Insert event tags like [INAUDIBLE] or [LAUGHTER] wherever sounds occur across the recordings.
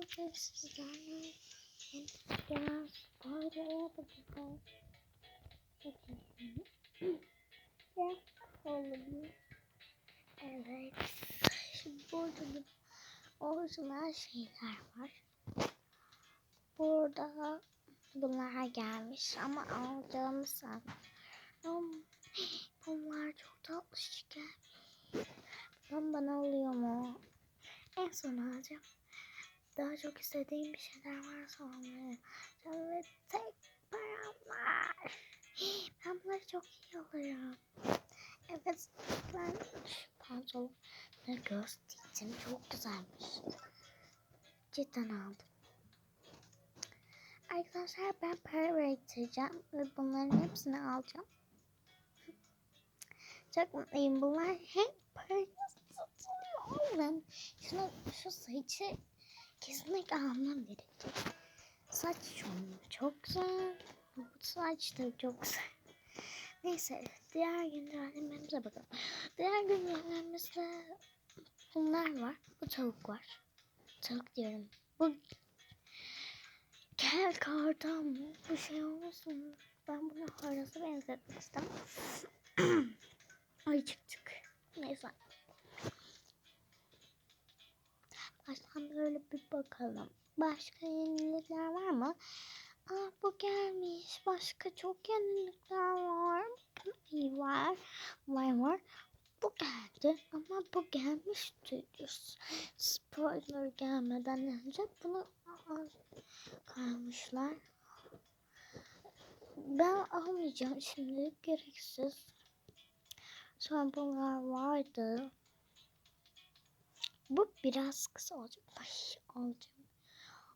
bugün sizlerle biraz spoiler yapacağız. Ya olabilir. Evet. Şimdi burada da orijinal şeyler var. Burada bunlar gelmiş ama alacağımı sanırım. Bunlar çok tatlı gelmiş. Ben bana oluyor mu? En son alacağım. Daha çok istediğim bir şeyler varsa almaya. Ve tek param var. [GASPS] Ben bunları çok iyi alırım. Evet ben şu pantolon ve göstereceğim. Çok güzelmiş. Cidden aldım. Arkadaşlar ben para biriktireceğim ve bunların hepsini alacağım. [LAUGHS] Çok mutluyum. Bunlar hep para satılıyor. Ben şunu, şu saçı kesinlikle almam gerekecek. Saç şunu çok güzel. Bu saç da çok güzel. Neyse diğer güncellememize bakalım. Diğer güncellememizde bunlar var. Bu tavuk var. Tavuk diyorum. Bu Gel kardan? Bu şey olmasın. Ben bunu harasa benzetmek istemem. [CLEARS THROAT] Ay çıktık. Baştan böyle bir bakalım. Başka yenilikler var mı? Aa bu gelmiş. Başka çok yenilikler var. İyi var. Var var. Bu geldi ama bu gelmişti. Spoiler gelmeden önce bunu kalmışlar. Ben almayacağım şimdi gereksiz. Sonra bunlar vardı. Bu biraz kısa olacak. Ay alacağım.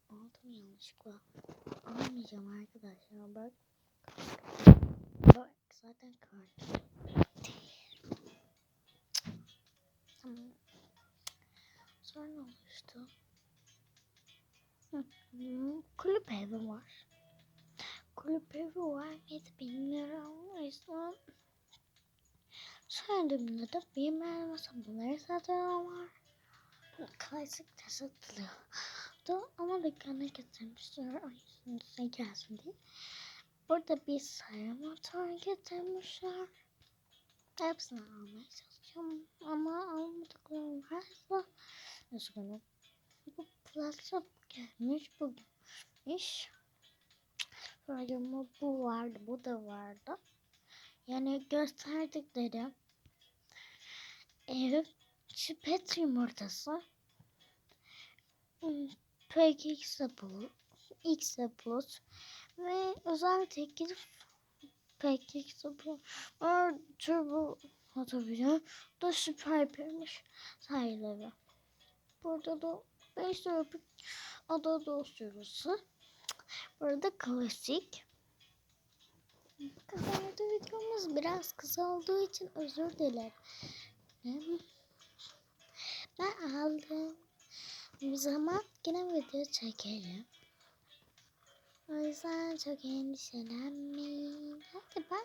Aldım yanlışlıkla. Almayacağım arkadaşlar bak. Bak zaten kart. Tamam. Sonra ne oluştu? Kulüp evi var. Kulüp evi var mıydı bilmiyorum. O yüzden söylediğimde de benim elmasa bunları satıyorlar. Klasik de satılıyor. Ama dükkana getirmişler. O yüzden size gelsin diye. Burada bir sarı motor getirmişler. Hepsini almaya çalışacağım. Ama almadıklarım varsa üzgünüm. Bu platform gelmiş bu gelmiş. Sonra bu vardı bu da vardı. Yani gösterdikleri ev çipet yumurtası peki X plus, ve özel teklif peki X plus turbo otobüsü da süper birmiş sayıları. Burada da 5 lira ada dosyası. Burada klasik. Kadardı videomuz biraz kısa olduğu için özür dilerim. Aldım. Bir zaman yine video çekelim. O yüzden çok endişelenmeyin. Hadi bye.